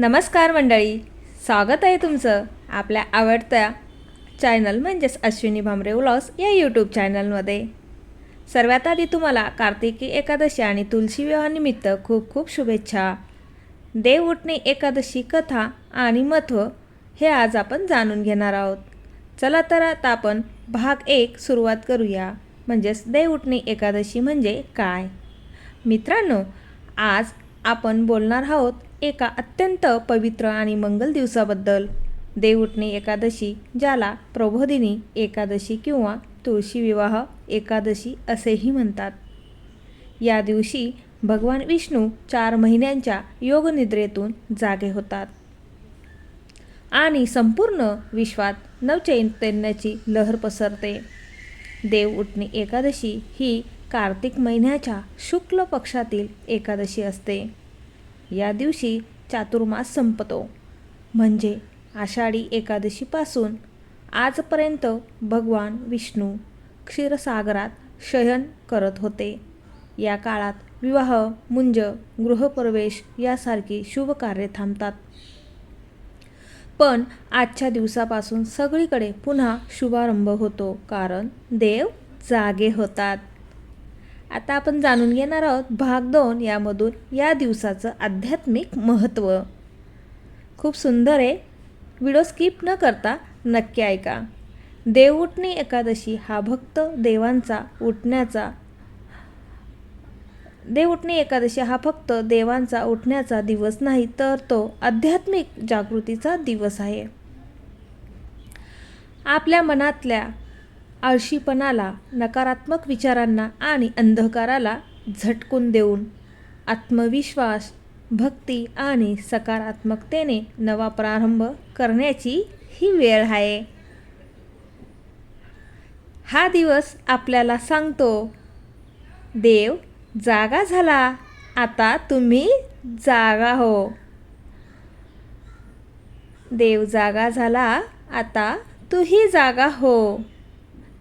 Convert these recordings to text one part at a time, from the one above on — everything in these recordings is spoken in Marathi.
नमस्कार मंडळी. स्वागत आहे तुमचं आपल्या आवडत्या चॅनल म्हणजेच अश्विनी भामरे व्लॉग्स या यूट्यूब चॅनलमध्ये. सर्वात आधी तुम्हाला कार्तिकी एकादशी आणि तुलसी विवाहानिमित्त खूप खूप शुभेच्छा. देव उठणे एकादशी कथा आणि महत्त्व हे आज आपण जाणून घेणार आहोत. चला तर आता आपण भाग एक सुरुवात करूया. म्हणजेच देव उठणे एकादशी म्हणजे काय? मित्रांनो आज आपण बोलणार आहोत एका अत्यंत पवित्र आणि मंगल दिवसाबद्दल. देवउठणी एकादशी ज्याला प्रबोधिनी एकादशी किंवा तुळशी विवाह एकादशी असेही म्हणतात. या दिवशी भगवान विष्णू चार महिन्यांच्या योगनिद्रेतून जागे होतात. आणि संपूर्ण विश्वात नवचैतन्याची लहर पसरते. देवउठणी एकादशी ही कार्तिक महिन्याच्या शुक्ल पक्षातील एकादशी असते. या दिवशी चातुर्मास संपतो. म्हणजे आषाढी एकादशीपासून आजपर्यंत भगवान विष्णू क्षीरसागरात शयन करत होते. या काळात विवाह मुंज गृहप्रवेश यासारखी शुभ कार्य थांबतात. पण आजच्या दिवसापासून सगळीकडे पुन्हा शुभारंभ होतो कारण देव जागे होतात. आता आपण जाणून घेणार आहोत भाग दोन यामधून या दिवसाचं आध्यात्मिक महत्त्व. खूप सुंदर आहे. व्हिडिओ स्किप न करता नक्की ऐका. देवउठणी एकादशी हा भक्त देवांचा उठण्याचा देवउठणी एकादशी हा फक्त देवांचा उठण्याचा दिवस नाही तर तो आध्यात्मिक जागृतीचा दिवस आहे. आपल्या मनातल्या आळशीपणाला नकारात्मक विचारांना आणि अंधकाराला झटकून देऊन आत्मविश्वास भक्ती आणि सकारात्मकतेने नवा प्रारंभ करण्याची ही वेळ आहे. हा दिवस आपल्याला सांगतो देव जागा झाला. आता तुम्ही जागा हो. देव जागा झाला. आता तूही जागा हो.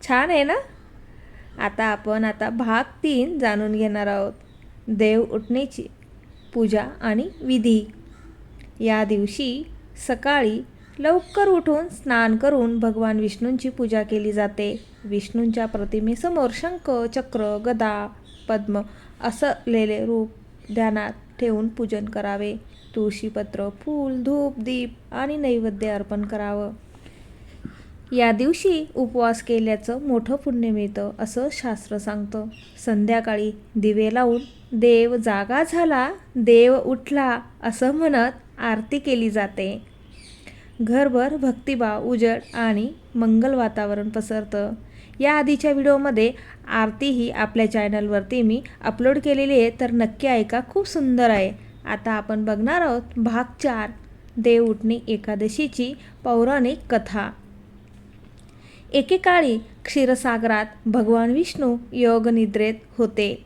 छान आहे ना? आता आपण आता भाग तीन जाणून घेणार आहोत. देव उठण्याची पूजा आणि विधी. या दिवशी सकाळी लवकर उठून स्नान करून भगवान विष्णूंची पूजा केली जाते. विष्णूंच्या प्रतिमेसमोर शंख चक्र गदा पद्म असलेले रूप ध्यानात ठेवून पूजन करावे. तुळशीपत्र फूल धूप दीप आणि नैवेद्य अर्पण करावं. या दिवशी उपवास केल्याचं मोठं पुण्य मिळतं असं शास्त्र सांगतं. संध्याकाळी दिवे लावून देव जागा झाला देव उठला असं म्हणत आरती केली जाते. घरभर भक्तिभाव उजड आणि मंगल वातावरण पसरतं. या आधीच्या व्हिडिओमध्ये आरती ही आपल्या चॅनलवरती मी अपलोड केलेली आहे तर नक्की ऐका खूप सुंदर आहे. आता आपण बघणार आहोत भाग चार देव उठणी एकादशीची पौराणिक कथा. एकेकाळी क्षीरसागरात भगवान विष्णू योगनिद्रेत होते.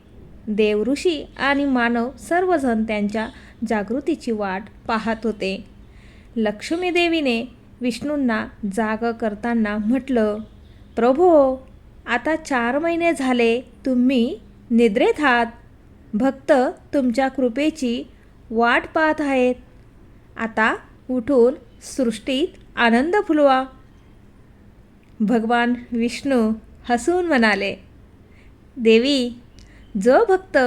देव ऋषी आणि मानव सर्वजण त्यांच्या जागृतीची वाट पाहत होते. लक्ष्मी देवीने विष्णूंना जाग करताना म्हटलं प्रभो आता चार महिने झाले तुम्ही निद्रेत आहात. भक्त तुमच्या कृपेची वाट पाहत आहेत. आता उठून सृष्टीत आनंद फुलवा. भगवान विष्णू हसून म्हणाले देवी जो भक्त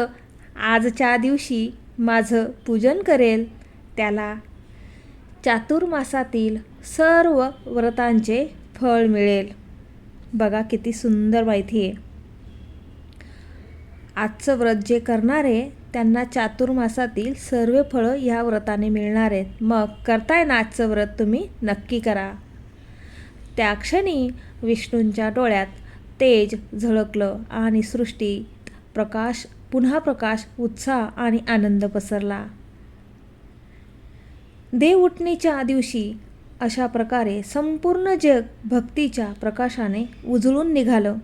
आजच्या दिवशी माझं पूजन करेल त्याला चातुर्मासातील सर्व व्रतांचे फळ मिळेल. बघा किती सुंदर माहिती आहे. आजचं व्रत जे करणारे त्यांना चातुर्मासातील सर्व फळं या व्रताने मिळणार आहेत. मग करताय ना आजचं व्रत तुम्ही? नक्की करा. त्या क्षणी विष्णूंच्या डोळ्यात तेज झळकलं आणि सृष्टीत प्रकाश पुन्हा प्रकाश उत्साह आणि आनंद पसरला. देव उठणीच्या दिवशी अशा प्रकारे संपूर्ण जग भक्तीच्या प्रकाशाने उजळून निघालं.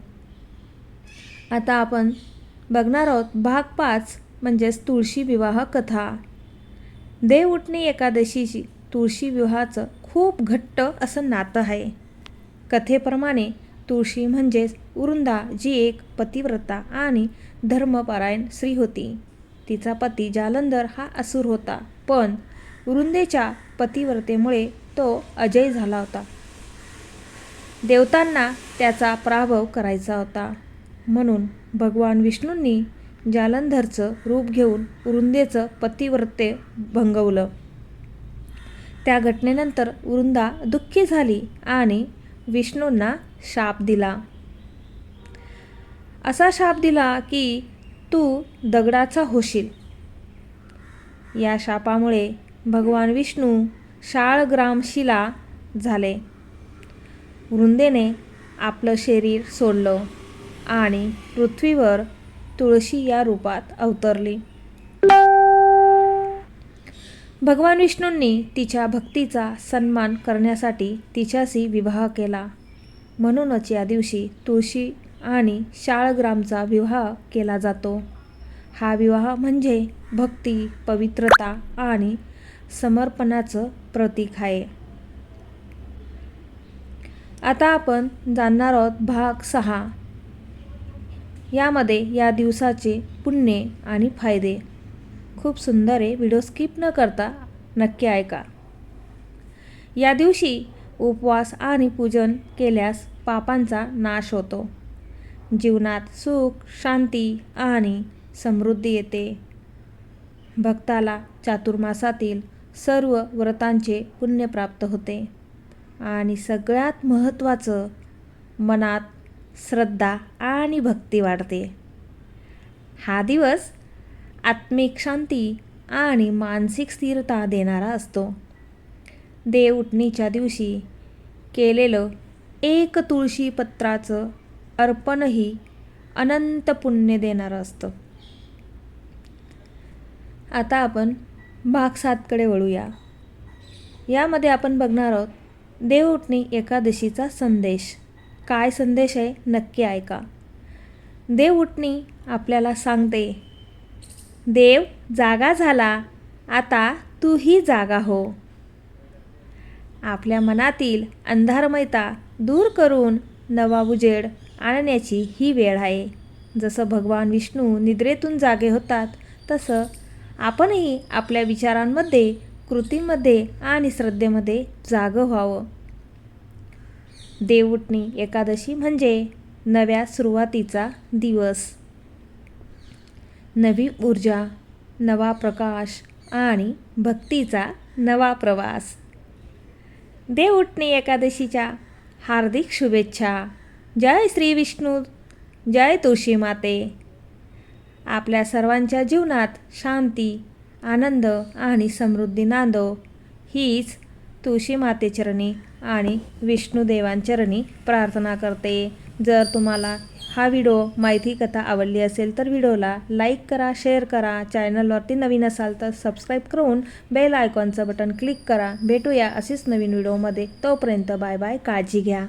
आता आपण बघणार आहोत भाग पाच म्हणजेच तुळशी विवाह कथा. देव उठणी एकादशीची तुळशी विवाहाचं खूप घट्ट असं नातं आहे. कथेप्रमाणे तुळशी म्हणजेच वृंदा जी एक पतिव्रता आणि धर्मपरायण स्त्री होती. तिचा पती जालंधर हा असुर होता पण वृंदेच्या पतिव्रतेमुळे तो अजय झाला होता. देवतांना त्याचा पराभव करायचा होता. म्हणून भगवान विष्णूंनी जालंधरचं रूप घेऊन वृंदेचं पतिव्रते भंगवलं. त्या घटनेनंतर वृंदा दुःखी झाली आणि विष्णूंना शाप दिला. असा शाप दिला की तू दगडाचा होशील. या शापामुळे भगवान विष्णू शाळग्रामशिला झाले. वृंदेने आपलं शरीर सोडलं आणि पृथ्वीवर तुळशी या रूपात अवतरली. भगवान विष्णूंनी तिच्या भक्तीचा सन्मान करण्यासाठी तिच्याशी विवाह केला. म्हणूनच या दिवशी तुळशी आणि शाळग्रामचा विवाह केला जातो. हा विवाह म्हणजे भक्ती पवित्रता आणि समर्पणाचं प्रतीक आहे. आता आपण जाणणार आहोत भाग सहा. यामध्ये या दिवसाचे पुण्य आणि फायदे. खूप सुंदर आहे. व्हिडिओ स्किप न करता नक्की ऐका. या दिवशी उपवास आणि पूजन केल्यास पापांचा नाश होतो. जीवनात सुख शांती आणि समृद्धी येते. भक्ताला चातुर्मासातील सर्व व्रतांचे पुण्य प्राप्त होते. आणि सगळ्यात महत्त्वाचं मनात श्रद्धा आणि भक्ती वाढते. हा दिवस आत्मिक शांती आणि मानसिक स्थिरता देणारा असतो. देव उठणीच्या दिवशी केलेलं एक तुळशी पत्राचं अर्पणही अनंत पुण्य देणारं असतं. आता आपण भाग सातकडे वळूया. यामध्ये आपण बघणार आहोत देव उठणी एकादशीचा संदेश. काय संदेश आहे नक्की ऐका. देव उठणी आपल्याला सांगते देव जागा झाला आता तूही जागा हो. आपल्या मनातील अंधारमयता दूर करून नवा उजेड आणण्याची ही वेळ आहे. जसं भगवान विष्णू निद्रेतून जागे होतात तसं आपणही आपल्या विचारांमध्ये कृतीमध्ये आणि श्रद्धेमध्ये जागं व्हावं. देव उठणी एकादशी म्हणजे नव्या सुरुवातीचा दिवस. नवी ऊर्जा नवा प्रकाश आणि भक्तीचा नवा प्रवास. देव उठणी एकादशीच्या हार्दिक शुभेच्छा. जय श्री विष्णू जय तुळशी माते. आपल्या सर्वांच्या जीवनात शांती आनंद आणि समृद्धी नांदो. हीच तुळशी मातेचरणी आणि विष्णुदेवांचरणी प्रार्थना करते. जर तुम्हाला हा व्हिडिओ माहिती कथा आवडली असेल तर व्हिडिओला लाईक करा शेअर करा. चॅनलवरती नवीन असाल तर सबस्क्राईब करून बेल आयकॉनचं बटन क्लिक करा. भेटूया अशीच नवीन व्हिडिओमध्ये. तोपर्यंत बाय बाय काळजी घ्या.